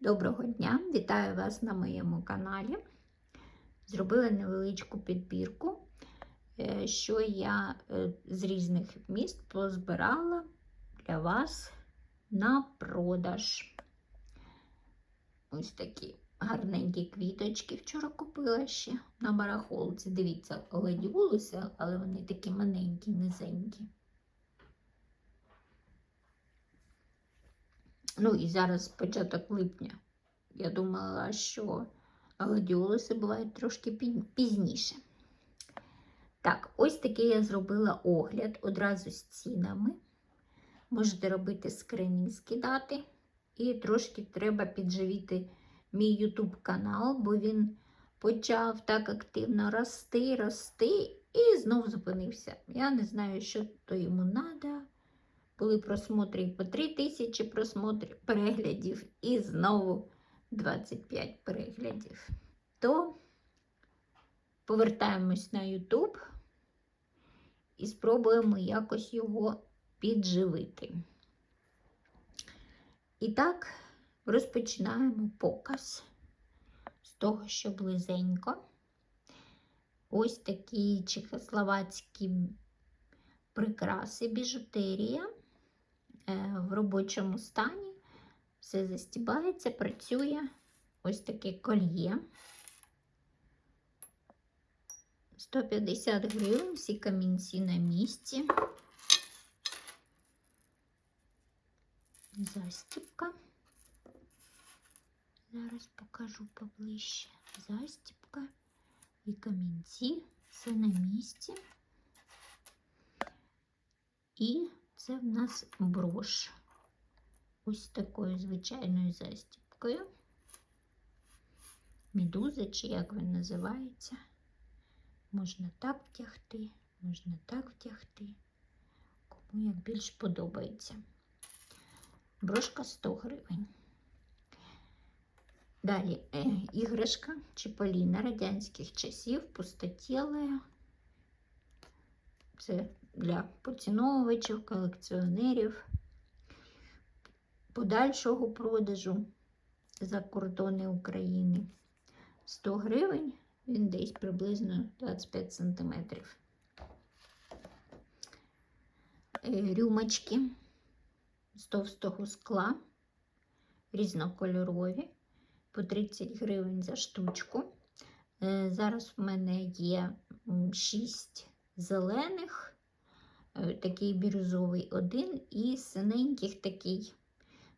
Доброго дня! Вітаю вас на моєму каналі. Зробила невеличку підбірку, е, що я е, з різних міст позбирала для вас на продаж. Ось такі гарненькі квіточки. Вчора купила ще на барахолці. Дивіться, гладіолуси, але вони такі маленькі, низенькі. Ну і зараз початок липня. Я думала, що гладіолуси бувають трошки пізніше. Так, ось такий я зробила огляд одразу з цінами. Можете робити скрини, скидати. І трошки треба підживіти мій YouTube канал, бо він почав так активно рости, рости і знов зупинився. Я не знаю, що то йому треба були просмотри по 3 тисячі просмотрів, переглядів і знову 25 переглядів. То повертаємось на YouTube і спробуємо якось його підживити. І так, розпочинаємо показ з того, що близенько. Ось такі чехословацькі прикраси, біжутерія в робочому стані. Все застібається, працює. Ось таке кольє. 150 гривень, всі камінці на місці. Застібка. Зараз покажу поближче. Застібка і камінці. Все на місці. І це в нас брош. Ось такою звичайною застібкою. Медуза, чи як він називається. Можна так втягти, можна так втягти. Кому як більш подобається. Брошка 100 гривень. Далі е, іграшка Чіполіна радянських часів, пустотілая. Це для поціновувачів, колекціонерів, подальшого продажу за кордони України. 100 гривень, він десь приблизно 25 сантиметрів. Е, Рюмочки з товстого скла, різнокольорові, по 30 гривень за штучку. Е, Зараз в мене є 6 зелених, такий бірюзовий один і синеньких такий,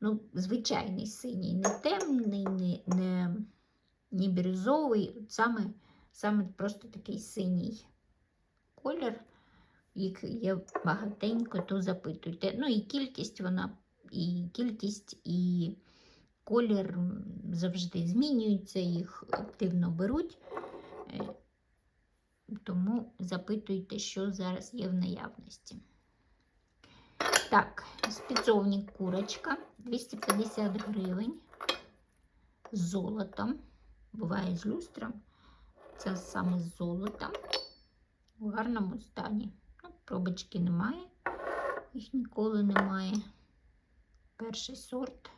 ну, звичайний синій, не темний, не, не, не бірюзовий, саме, саме просто такий синій колір. Їх є багатенько, то запитуйте. Ну і кількість вона, і кількість, і колір завжди змінюються, їх активно беруть. Тому запитуйте, що зараз є в наявності. Так, спецовник курочка 250 гривень з золотом. Буває з люстром. Це саме з золотом. В гарному стані. Ну, пробочки немає, їх ніколи немає. Перший сорт.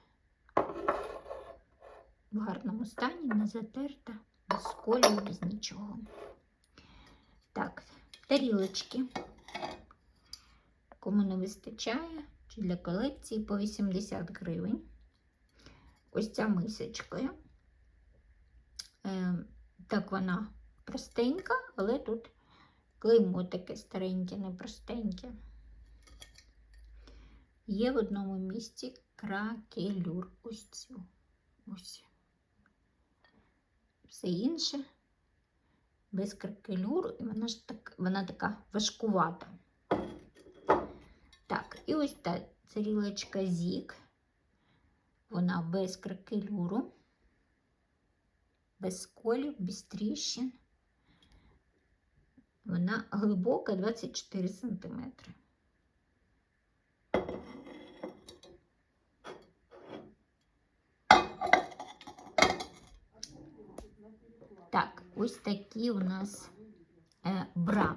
В гарному стані, не затерта, без колів, без нічого. Так, тарілочки. Кому не вистачає, чи для колекції по 80 гривень. Ось ця мисочка. Е, так вона простенька, але тут клеймо таке стареньке, непростеньке. Є в одному місці кракелюр. Ось цю. Ось. Все інше без кракелюру, і вона ж так, вона така важкувата. Так, і ось та тарілочка Зік. Вона без кракелюру, без сколів, без тріщин. Вона глибока 24 см. Так, ось такі у нас е, бра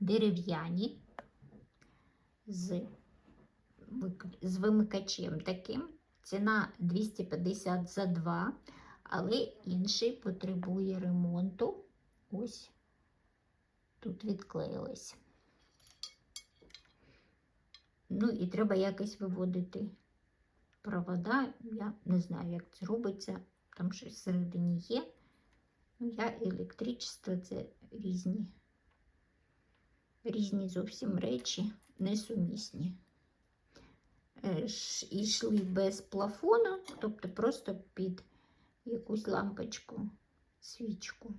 дерев'яні з, з вимикачем таким. ціна 250 за два, але інший потребує ремонту. Ось тут відклеїлось. Ну і треба якось виводити провода. Я не знаю, як це робиться. Там щось всередині є. Ну, я електричество це різні, різні зовсім речі, несумісні. Йшли без плафону, тобто просто під якусь лампочку, свічку.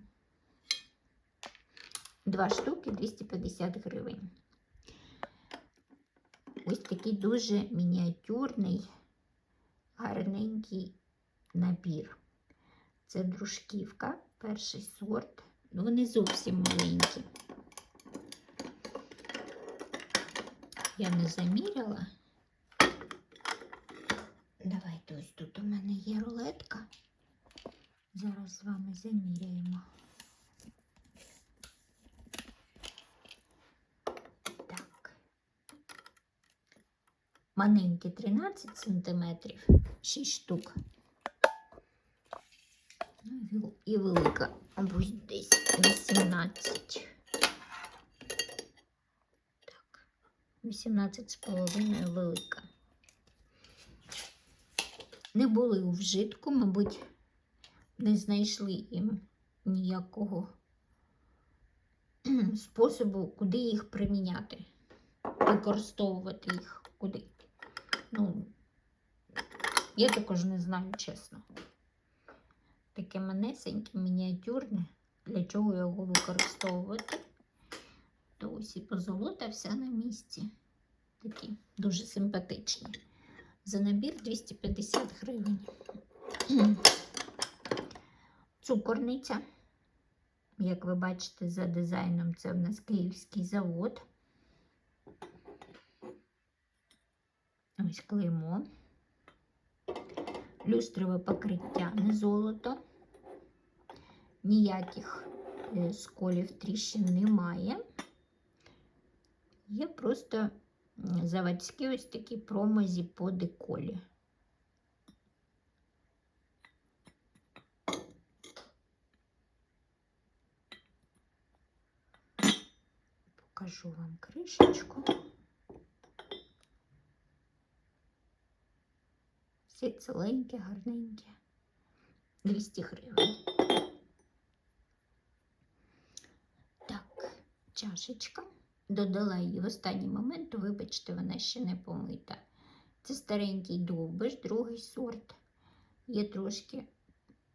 Два штуки 250 гривень. Ось такий дуже мініатюрний, гарненький набір. Це дружківка, перший сорт. Ну, Вони зовсім маленькі. Я не заміряла. Давайте ось тут у мене є рулетка. Зараз з вами заміряємо. Так. Маленькі 13 сантиметрів, 6 штук. І велика, мабуть, десь 18. Так, 18 з половиною велика. Не були у вжитку, мабуть, не знайшли їм ніякого способу, куди їх приміняти, використовувати їх куди. Ну, я також не знаю, чесно. Таке манесеньке, мініатюрне, для чого його використовувати. То ось і позолота вся на місці. Такі дуже симпатичні. За набір 250 гривень. Цукорниця. Як ви бачите, за дизайном це в нас київський завод. Ось клеймо. Люстрове покриття не золото. Ніяких е, сколів тріщин немає. Є просто заводські ось такі промазі по деколі. Покажу вам кришечку. Всі ціленькі, гарненькі. 200 гривень. Так, чашечка. Додала її в останній момент, вибачте, вона ще не помита. Це старенький довбиш, другий сорт. Є трошки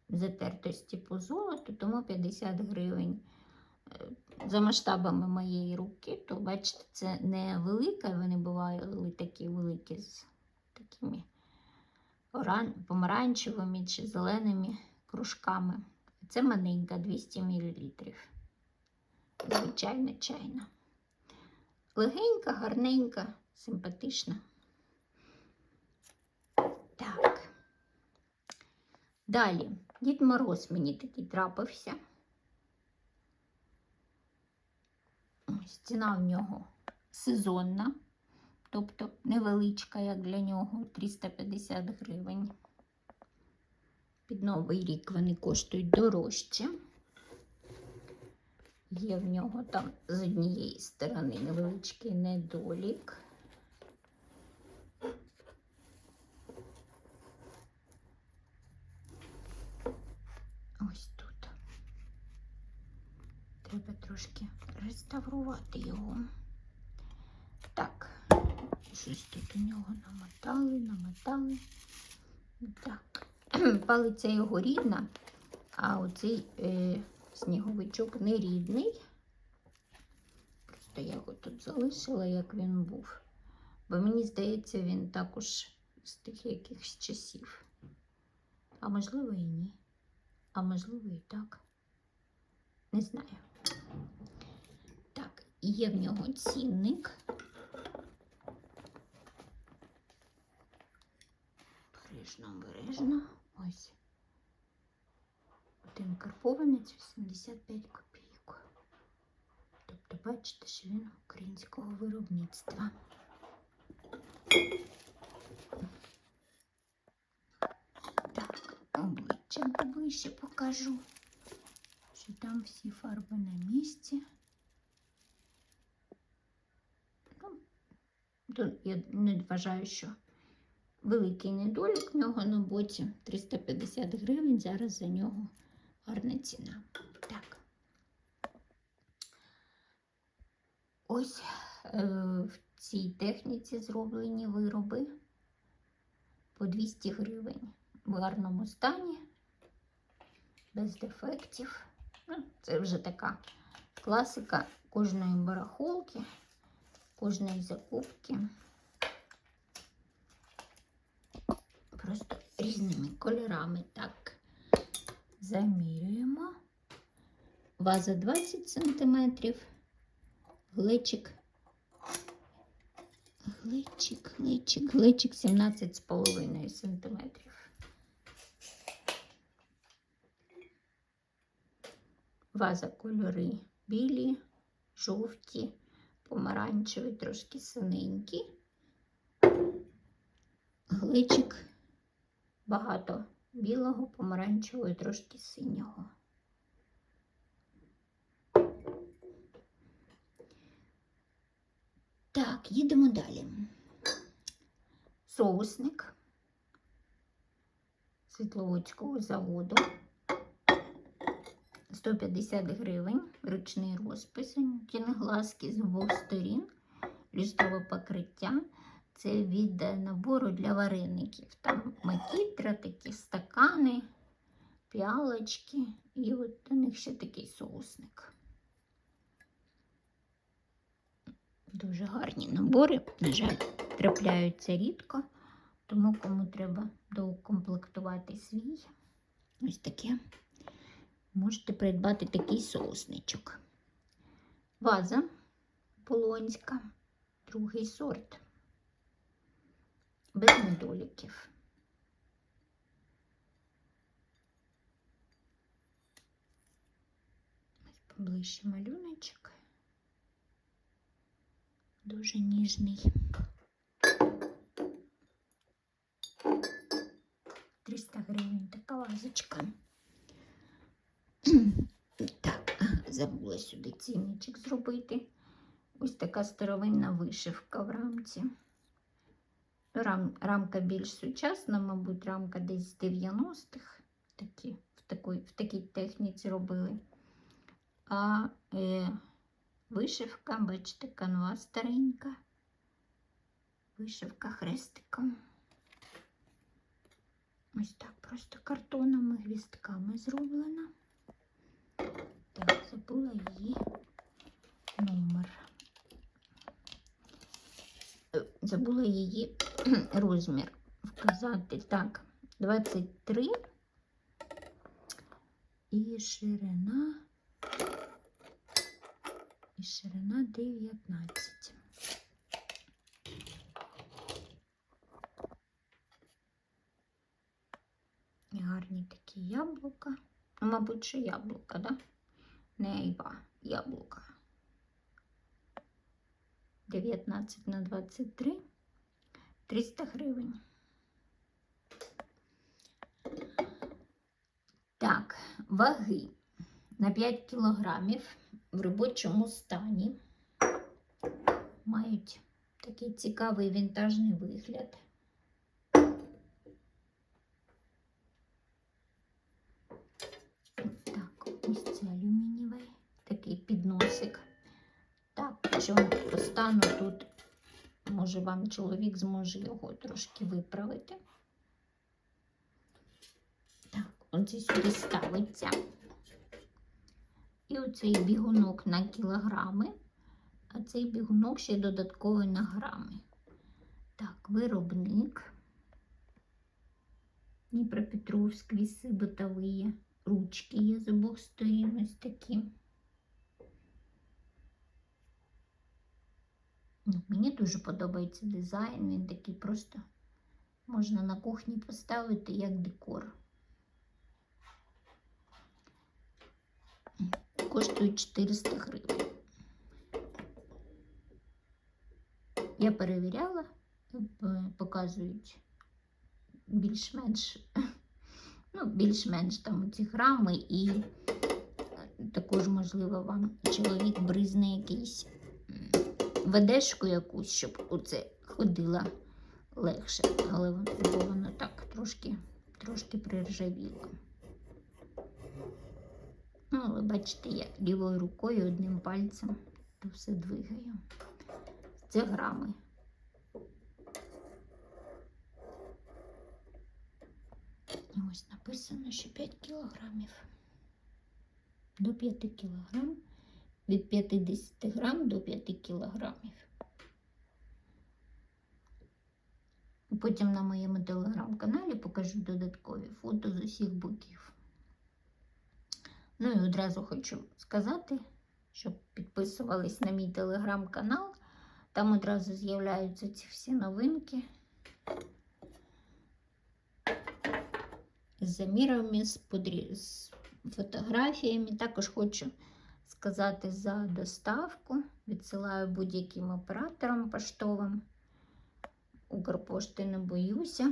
затертості по золоту, тому 50 гривень. Е, За масштабами моєї руки, то бачите, це не велика, вони бувають такі великі з такими помаранчевими чи зеленими кружками. Це маленька 200 мл. Звичайна чайна. Легенька, гарненька, симпатична. Так. Далі. Дід Мороз мені такий трапився. Ось ціна в нього сезонна, тобто невеличка, як для нього, 350 гривень. Під Новий рік вони коштують дорожче. Є в нього там з однієї сторони невеличкий недолік. Ось тут. Треба трошки реставрувати його. Так, щось тут у нього намотали, намотали. Так, палиця його рідна, а оцей е, сніговичок не рідний. Просто я його тут залишила, як він був. Бо мені здається, він також з тих якихось часів. А можливо і ні. А можливо і так. Не знаю. Так, є в нього цінник. Обережно, обережно. Ось. Один карбованець 85 копійок. Тобто, бачите, що він українського виробництва. чим поближче покажу, що там всі фарби на місці. Ну, я не вважаю, що великий недолік в нього на боці 350 гривень. Зараз за нього гарна ціна. Так. Ось е, в цій техніці зроблені вироби по 200 гривень в гарному стані, без дефектів. Ну, це вже така класика кожної барахолки, кожної закупки. Просто різними кольорами так замірюємо. Ваза 20 см, глечик Глечик, глечик, глечик 17,5 сантиметрів. Ваза кольори білі, жовті, помаранчеві, трошки синенькі. Глечик багато білого, помаранчевого і трошки синього. Так, їдемо далі. Соусник Світловодського заводу. 150 гривень, ручний розпис, глазки з обох сторін, лістове покриття. Це від набору для вареників. Там макітра, такі стакани, піалочки і от до них ще такий соусник. Дуже гарні набори, на жаль, трапляються рідко, тому кому треба доукомплектувати свій, ось таке, можете придбати такий соусничок. Ваза полонська, другий сорт, без недоліків. Поближче малюночок дуже ніжний. 300 гривень така вазочка. Так, забула сюди цінничок зробити. Ось така старовинна вишивка в рамці. Рам, рамка більш сучасна, мабуть, рамка десь з 90-х. Такі, в, такій, в такій техніці робили. А е, Вишивка, бачите, канва старенька. Вишивка хрестиком. Ось так просто картонами, гвістками зроблена. Так, забула її номер. Забула її розмір вказати. Так, 23 і ширина і ширина 19. Гарні такі яблука. Ну, мабуть, що яблука, да? Не айва, яблука. 19 на 23, 300 гривень. Так, ваги на 5 кілограмів в робочому стані. Мають такий цікавий вінтажний вигляд. Так, ось це алюмінієвий, такий підносик. По стану тут, може, вам чоловік зможе його трошки виправити. Так, оце сюди ставиться. І оцей бігунок на кілограми, а цей бігунок ще додатковий на грами. Так, виробник. Дніпропетровськ, віси битові, ручки є з обох сторін ось такі. Мені дуже подобається дизайн, він такий просто можна на кухні поставити як декор. коштують 400 гривень. Я перевіряла, показують більш-менш Ну, більш-менш там ці грами і е, також, можливо, вам чоловік бризне якийсь ведешку якусь, щоб оце ходила легше, але воно, так трошки, трошки приржавіло. Ну, але бачите, я лівою рукою одним пальцем то все двигаю. Це грами. І Ось написано, що 5 кілограмів. До 5 кілограм. Від 50 грам до 5 кілограмів. Потім на моєму телеграм-каналі покажу додаткові фото з усіх боків. Ну і одразу хочу сказати, щоб підписувались на мій телеграм-канал. Там одразу з'являються ці всі новинки. З замірами, з, подрі... з фотографіями. Також хочу сказати за доставку. Відсилаю будь-яким операторам поштовим. Укрпошти не боюся.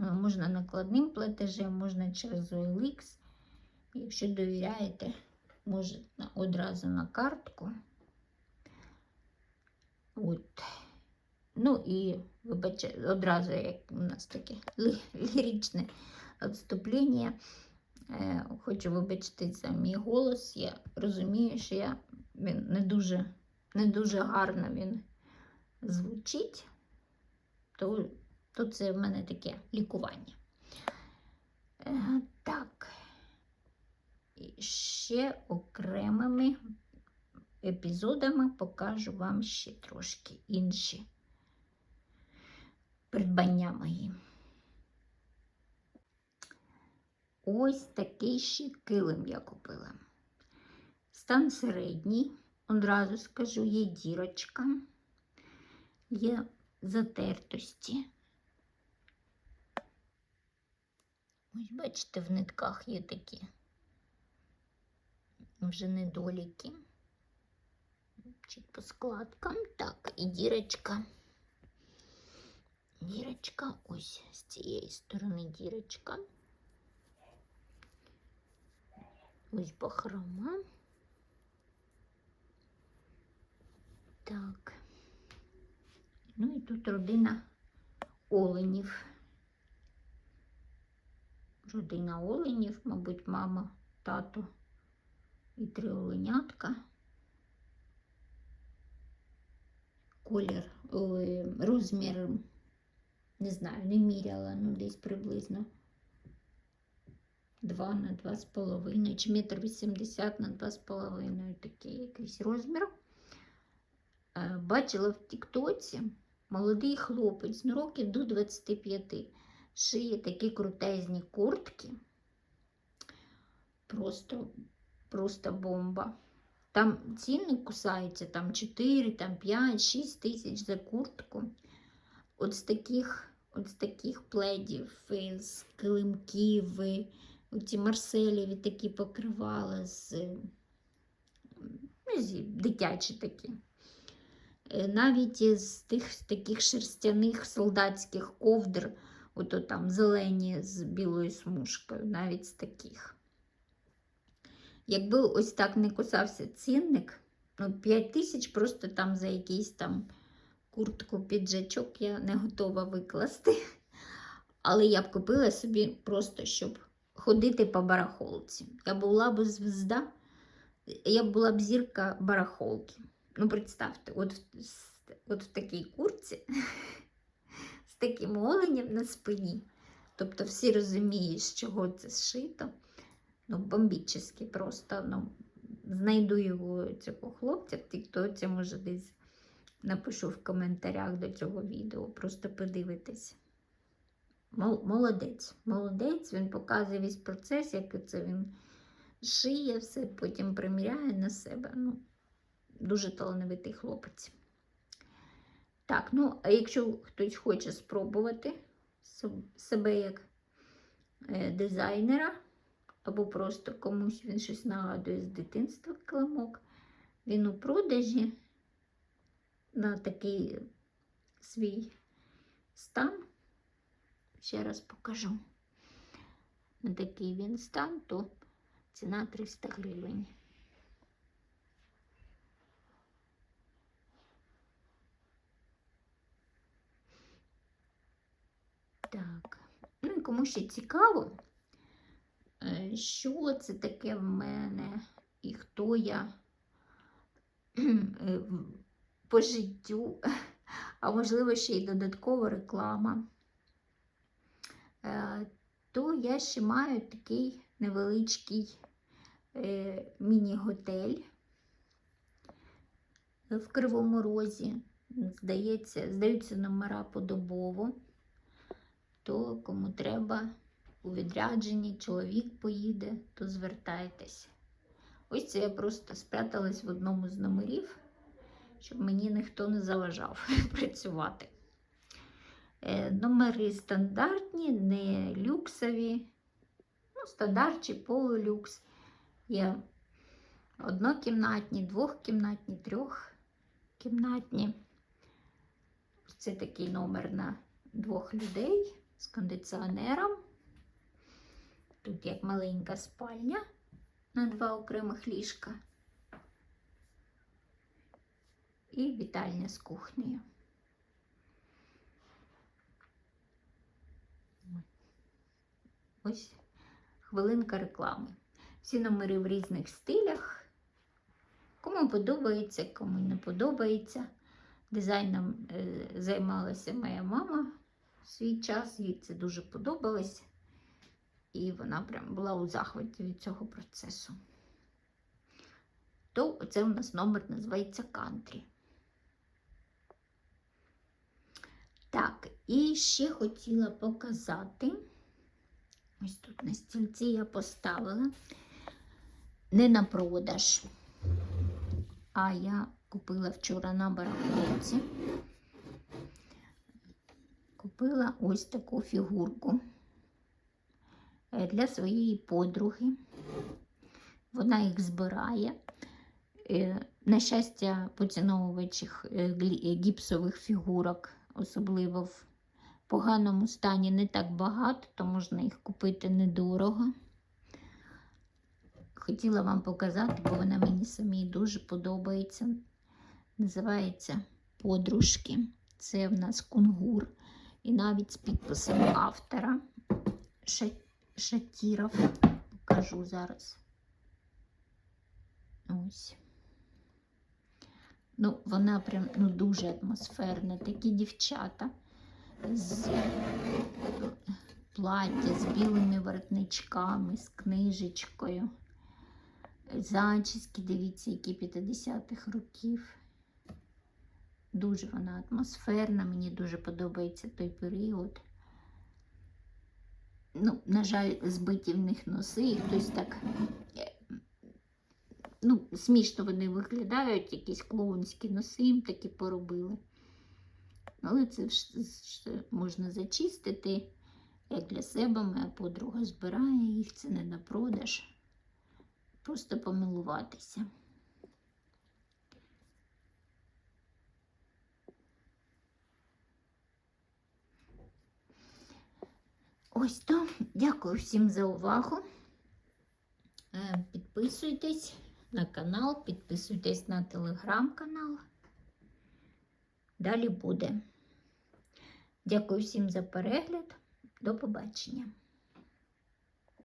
Е, Можна накладним платежем, можна через OLX. Якщо довіряєте, може одразу на картку. От. Ну і вибачте, одразу, як у нас таке лі- ліричне відступлення. Е, хочу вибачити за мій голос. Я розумію, що я, він не дуже, не дуже гарно він звучить, то, то це в мене таке лікування. Е, так. І ще окремими епізодами покажу вам ще трошки інші придбання мої. Ось такий ще килим я купила. Стан середній, одразу скажу, є дірочка, є затертості. Ось бачите, в нитках є такі вже недоліки. Чи по складкам. Так, і дірочка. Дірочка, ось з цієї сторони дірочка. Ось бахрома. Так. Ну і тут родина оленів. Родина оленів, мабуть, мама, тато і три оленятка. Колір, розмір, не знаю, не міряла, ну десь приблизно 2 на 2,5 чи метр 80 на 2,5 такий якийсь розмір. Е, Бачила в Тіктоці молодий хлопець, ну років до 25, шиє такі крутезні куртки. Просто, просто бомба. Там ціни кусаються, там 4, там 5, 6 тисяч за куртку. От з таких, от з таких пледів, з килимків, і ці марселєві такі покривала, з, ну, з дитячі такі. Е, Навіть із тих таких шерстяних солдатських ковдр, ото там зелені з білою смужкою, навіть з таких. Якби ось так не кусався цінник, ну 5 тисяч просто там за якийсь там куртку, піджачок я не готова викласти. Але я б купила собі просто, щоб ходити по барахолці. Я була б звезда, я була б зірка барахолки. Ну, представте, от, от в такій курці з таким оленем на спині. Тобто всі розуміють, з чого це зшито. Ну, бомбічний просто. Ну, знайду його цього хлопця в тіктоці, може десь напишу в коментарях до цього відео. Просто подивитись. Мол- Молодець, молодець, він показує весь процес, як це він шиє все, потім приміряє на себе. Ну, дуже талановитий хлопець. Так, ну, а якщо хтось хоче спробувати себе як е, дизайнера, або просто комусь він щось нагадує з дитинства килимок, він у продажі на такий свій стан. Ще раз покажу. на такий він стан, то ціна 300 гривень. Так, ну і кому ще цікаво, е, що це таке в мене і хто я е, по життю, а можливо ще й додаткова реклама, то я ще маю такий невеличкий е, міні-готель в Кривому Розі. Здається, здаються номера подобово. То кому треба у відрядженні, чоловік поїде, то звертайтесь. Ось це я просто спряталась в одному з номерів, щоб мені ніхто не заважав працювати. Е, Номери стандартні, не люксові, ну, стандарт чи полулюкс. Є однокімнатні, двохкімнатні, трьохкімнатні. Це такий номер на двох людей з кондиціонером. Тут як маленька спальня на два окремих ліжка. І вітальня з кухнею. Ось хвилинка реклами. Всі номери в різних стилях. Кому подобається, кому не подобається. Дизайном е, займалася моя мама в свій час, їй це дуже подобалось. І вона прям була у захваті від цього процесу. То це у нас номер називається Country. Так, і ще хотіла показати. Ось тут на стільці я поставила не на продаж, а я купила вчора на барахолці. Купила ось таку фігурку для своєї подруги. Вона їх збирає. Е, На щастя, поціновувачів е, е, гіпсових фігурок, особливо в поганому стані, не так багато, то можна їх купити недорого. Хотіла вам показати, бо вона мені самій дуже подобається. Називається Подружки. Це в нас кунгур. І навіть з підписом автора Ша- Шатіров. Покажу зараз. Ось. Ну, вона прям ну, дуже атмосферна. Такі дівчата з плаття з білими воротничками, з книжечкою. Зачіски, дивіться, які 50-х років. Дуже вона атмосферна, мені дуже подобається той період. Ну, на жаль, збиті в них носи, і хтось так. е, Ну, смішно вони виглядають, якісь клоунські носи їм такі поробили. Але це ж- ж можна зачистити. Як для себе моя подруга збирає їх, це не на продаж. Просто помилуватися. Ось то. Дякую всім за увагу. Е, Підписуйтесь на канал, підписуйтесь на телеграм-канал. Далі буде. Дякую всім за перегляд. До побачення.